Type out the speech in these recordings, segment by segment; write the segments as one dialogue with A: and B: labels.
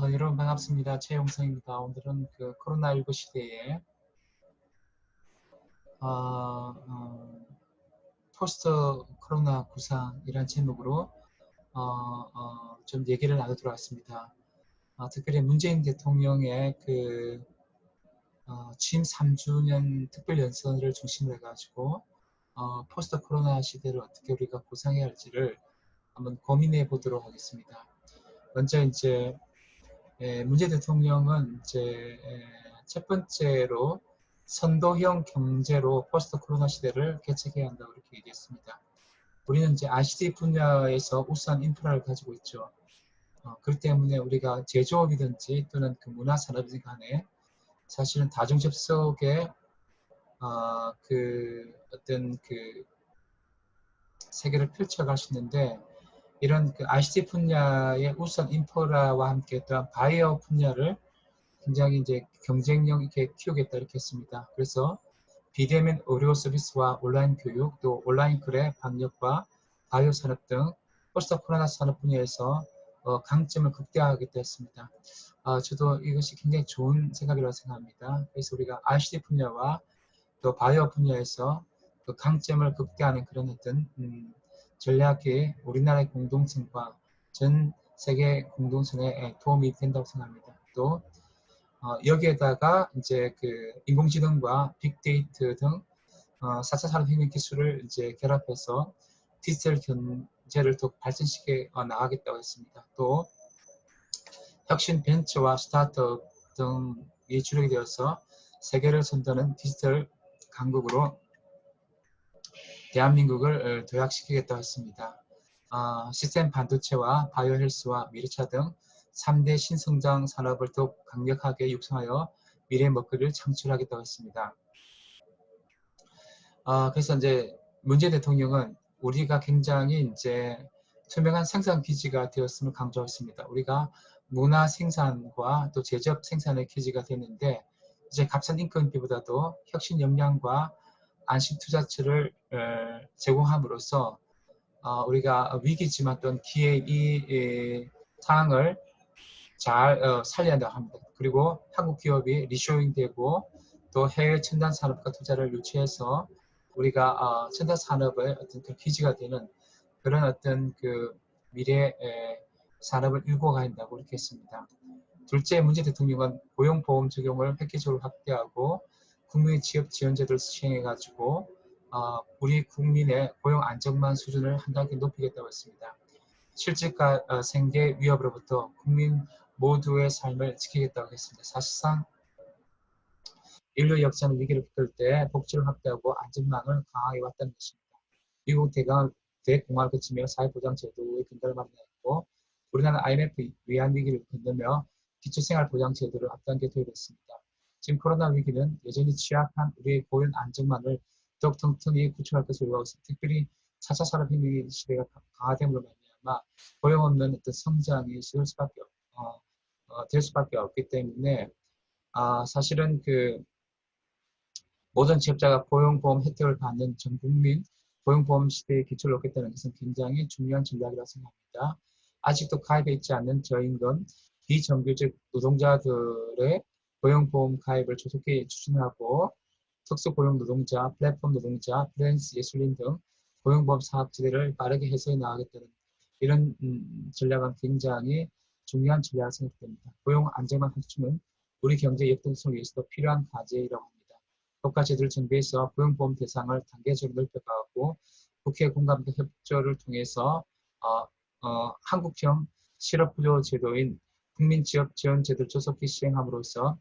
A: 어, 여러분 반갑습니다. 최용성입니다. 오늘은 그 코로나19 시대에 어, 어, 포스트 코로나 구상이란 제목으로 어, 어, 좀 얘기를 나누도록 하겠습니다. 어, 특별히 문재인 대통령의 그 어, 취임 3주년 특별 연설을 중심으로 해가지고 어, 포스트 코로나 시대를 어떻게 우리가 구상해야 할지를 한번 고민해 보도록 하겠습니다. 먼저 이제 예, 문재인 대통령은 이제 예, 첫 번째로 선도형 경제로 포스트 코로나 시대를 개척해야 한다고 이렇게 얘기했습니다. 우리는 이제 ICT 분야에서 우수한 인프라를 가지고 있죠. 어, 그렇기 때문에 우리가 제조업이든지 또는 그 문화산업이든 간에 사실은 다중 접속에 어, 그 어떤 그 세계를 펼쳐갈 수 있는데 이런 그 ICT 분야의 우선 인프라와 함께 또한 바이오 분야를 굉장히 이제 경쟁력 있게 키우겠다 이렇게 했습니다. 그래서 비대면 의료 서비스와 온라인 교육 또 온라인 거래 방역과 바이오 산업 등 포스트 코로나 산업 분야에서 어, 강점을 극대화하겠다 했습니다. 어, 저도 이것이 굉장히 좋은 생각이라고 생각합니다. 그래서 우리가 ICT 분야와 또 바이오 분야에서 그 강점을 극대화하는 그런 어떤 음, 전략이 우리나라의 공동성과 전 세계 공동성에 도움이 된다고 생각합니다. 또 어, 여기에다가 이제 그 인공지능과 빅데이터 등 어, 4차 산업혁명 기술을 이제 결합해서 디지털 경제를 더 발전시켜 어, 나가겠다고 했습니다. 또 혁신 벤처와 스타트업 등이 주력이 되어서 세계를 선도하는 디지털 강국으로 대한민국을 어, 도약시키겠다고 했습니다. 어, 시스템 반도체와 바이오 헬스와 미래차 등 3대 신성장 산업을 더욱 강력하게 육성하여 미래 먹거리를 창출하겠다고 했습니다. 어, 그래서 이제 문재인 대통령은 우리가 굉장히 이제 투명한 생산 기지가 되었음을 강조했습니다. 우리가 문화 생산과 또 제조업 생산의 기지가 되는데 이제 값싼 인건비보다도 혁신 역량과 안심 투자처를 어, 제공함으로써 어, 우리가 위기지만 또는 기회 이 상황을 잘 어, 살려야 한다고 합니다. 그리고 한국 기업이 리쇼잉되고 또 해외 첨단 산업과 투자를 유치해서 우리가 첨단 산업의 어떤 그 기지가 되는 그런 어떤 그 미래 산업을 일궈 가야 한다고 이렇게 했습니다. 둘째 문재 대통령은 고용보험 적용을 획기적으로 확대하고 국민 취업 지원 제도를 시행해가지고 어, 우리 국민의 고용 안정만 수준을 한 단계 높이겠다고 했습니다. 실직과 어, 생계 위협으로부터 국민 모두의 삶을 지키겠다고 했습니다. 사실상 인류 역사는 위기를 겪을 때 복지를 확대하고 안전망을 강하게 왔다는 것입니다. 미국 대공화를 거치며 사회보장제도의 근간을 마련했고 우리나라 IMF 위안 위기를 건너며 기초생활보장제도를 앞당겨 도입했습니다. 지금 코로나 위기는 여전히 취약한 우리의 고용 안정망을 더욱 튼튼히 구축할 것을 요구하고. 특별히 4차 산업혁명 시대가 강화됨으로 말미암아 고용 없는 어떤 성장이 될 수밖에 어, 어, 될 수밖에 없기 때문에 아, 사실은 그 모든 취업자가 고용보험 혜택을 받는 전 국민 고용보험 시대에 기초를 놓겠다는 것은 굉장히 중요한 전략이라고 생각합니다. 아직도 가입해 있지 않는 저임금 비정규직 노동자들의 고용보험 가입을 조속히 추진하고 특수 고용 노동자, 플랫폼 노동자, 프랜스 예술인 등 고용보험 사업 지대를 빠르게 해소해 나가겠다는 이런 음, 전략은 굉장히 중요한 전략을 생각됩니다. 고용 안정망 확충은 우리 경제 역동성을 위해서도 필요한 과제라고 합니다. 국가제도를 정비해서 고용보험 대상을 단계적으로 넓혀가고 국회 공감대 협조를 통해서 어, 어, 한국형 실업부조 제도인 국민지역지원제도를 조속히 시행함으로써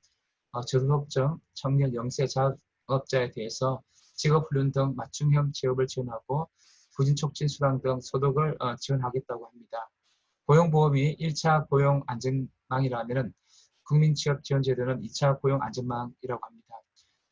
A: 어, 저소득층, 청년, 영세 자업자에 대해서 직업훈련 등 맞춤형 취업을 지원하고 부진촉진 수당 등 소득을 어, 지원하겠다고 합니다. 고용보험이 1차 고용 안전망이라면 국민취업지원제도는 2차 고용 안전망이라고 합니다.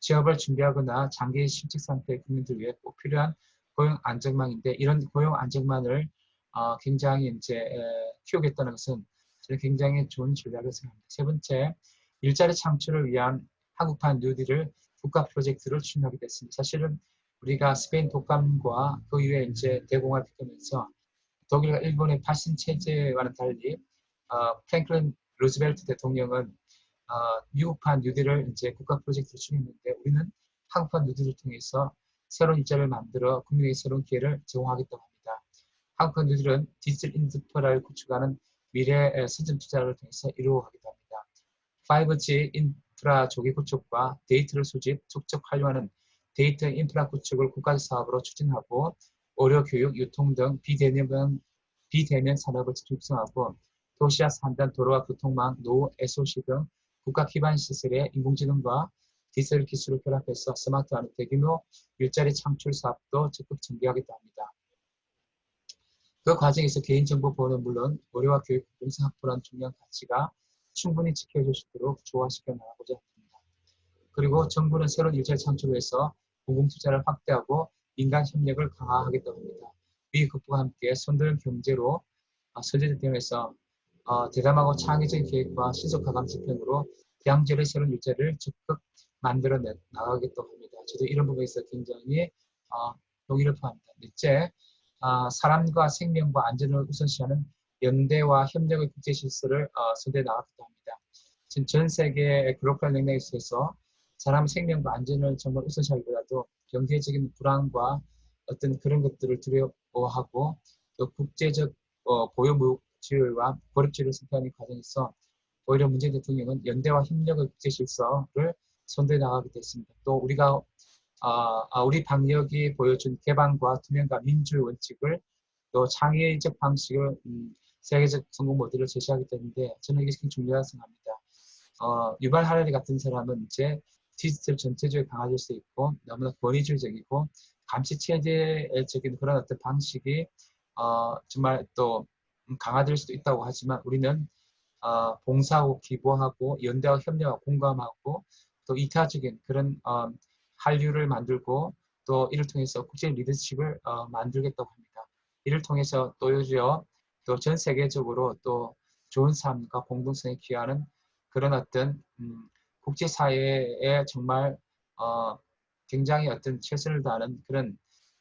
A: 취업을 준비하거나 장기 실직 상태의 국민들 위해 꼭 필요한 고용 안정망인데 이런 고용 안정망을 어, 굉장히 이제 에, 키우겠다는 것은 저는 굉장히 좋은 전략을 생각합니다. 세 번째, 일자리 창출을 위한 한국판 뉴딜을 국가 프로젝트를 추진하게 됐습니다. 사실은 우리가 스페인 독감과 그 이후에 이제 대공화를 겪으면서 독일과 일본의 발신 체제와는 달리 어, 프랭클린 루즈벨트 대통령은 어, 미국판 뉴딜을 이제 국가 프로젝트로 추진했는데 우리는 한국판 뉴딜을 통해서 새로운 일자리를 만들어 국민에게 새로운 기회를 제공하겠다고 합니다. 한국판 뉴딜은 디지털 인프라를 구축하는 미래 선진 투자를 통해서 이루어가기도 합니다. 5G 인프라 조기 구축과 데이터를 수집, 축적, 활용하는 데이터 인프라 구축을 국가적 사업으로 추진하고 의료, 교육, 유통 등 비대면, 비대면 산업을 육성하고 도시와 산단, 도로와 교통망, 노후, SOC 등 국가 기반 시설의 인공지능과 디지털 기술을 결합해서 스마트한 대규모 일자리 창출 사업도 적극 전개하겠다 합니다. 그 과정에서 개인정보 보호는 물론 의료와 교육 확보라는 중요한 가치가 충분히 지켜질 수 있도록 조화시켜 나가고자 합니다. 그리고 정부는 새로운 일자리 창출을 해서 공공투자를 확대하고 민간 협력을 강화하겠다고 합니다. 위 극부와 함께 손들 경제로 어, 선제된 대응에서 어, 대담하고 창의적인 계획과 신속 가감 집행으로 대항제의 새로운 일자리를 적극 만들어 나가겠다고 합니다. 저도 이런 부분에서 굉장히 어, 동의를 표합니다. 넷째, 어, 사람과 생명과 안전을 우선시하는 연대와 협력의 국제 실수를 어, 선대해 나가기도 합니다. 지금 전 세계 글로벌 맥락에 있어서 사람 생명과 안전을 정말 우선시하기보다도 경제적인 불안과 어떤 그런 것들을 두려워하고 또 국제적 어, 보유무질과 고립주의를 선택하는 과정에서 오히려 문재인 대통령은 연대와 협력의 국제 실서를 선대해 나가게 됐습니다. 또 우리가 아, 아, 우리 방역이 보여준 개방과 투명과 민주의 원칙을 또 창의적 방식을 음, 세계적 성공 모델을 제시하기 때문에 저는 이게 굉장히 중요하다고 생각합니다. 어, 유발 하라리 같은 사람은 이제 디지털 전체적으로 강화될 수 있고 너무나 권위주의적이고 감시 체제적인 그런 어떤 방식이 어, 정말 또 강화될 수도 있다고 하지만 우리는 어, 봉사하고 기부하고 연대와 협력하고 공감하고 또 이타적인 그런 어, 한류를 만들고 또 이를 통해서 국제 리더십을 어, 만들겠다고 합니다. 이를 통해서 또 요즘 또전 세계적으로 또 좋은 삶과 공동성에 기하는 그런 어떤 음, 국제사회에 정말 어, 굉장히 어떤 최선을 다하는 그런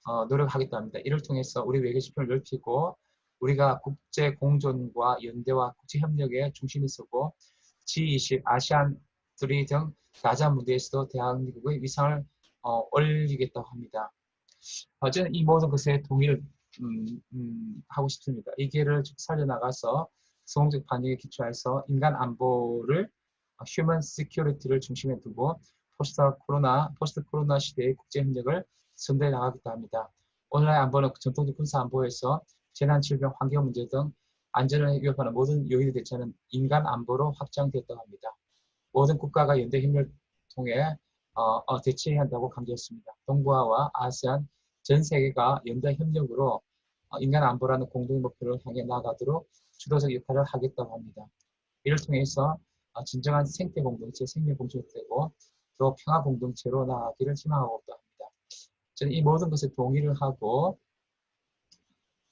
A: 어, 노력하겠다 합니다. 이를 통해서 우리 외교 지표를 넓히고 우리가 국제 공존과 연대와 국제 협력의 중심이 서고 G20, 아시안 3등 나자 무대에서도 대한민국의 위상을 어, 올리겠다고 합니다. 어, 저는 이 모든 것에 동의를 음, 음, 하고 싶습니다. 이 기회를 살려나가서 성공적 반영에 기초해서 인간 안보를 휴먼 시큐리티를 중심에 두고 포스트 코로나 포스트 코로나 시대의 국제 협력을 선대해 나가겠다 합니다. 오늘날 안보는 전통적 군사 안보에서 재난, 질병, 환경 문제 등 안전을 위협하는 모든 요인을 대처하는 인간 안보로 확장됐다고 합니다. 모든 국가가 연대 힘을 통해 어, 어, 대처해야 한다고 강조했습니다. 동북아와 아세안 전 세계가 연대 협력으로 어, 인간 안보라는 공동 목표를 향해 나아가도록 주도적 역할을 하겠다고 합니다. 이를 통해서 어, 진정한 생태 공동체, 생명 공동체가 되고 또 평화 공동체로 나아가기를 희망하고 합니다. 저는 이 모든 것에 동의를 하고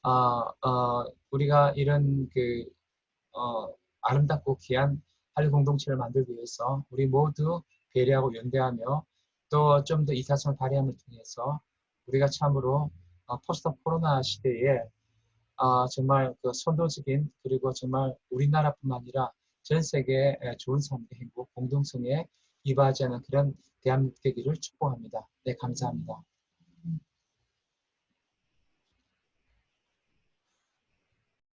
A: 어, 어, 우리가 이런 그 어, 아름답고 귀한 한류 공동체를 만들기 위해서 우리 모두 배려하고 연대하며 또 좀 더 이타성을 발휘함을 통해서 우리가 참으로 어, 포스트 코로나 시대에 어, 정말 그 선도적인 그리고 정말 우리나라뿐만 아니라 전 세계에 좋은 삶의 행복, 공동성에 이바지하는 그런 대한민국 되기를 축복합니다. 네, 감사합니다.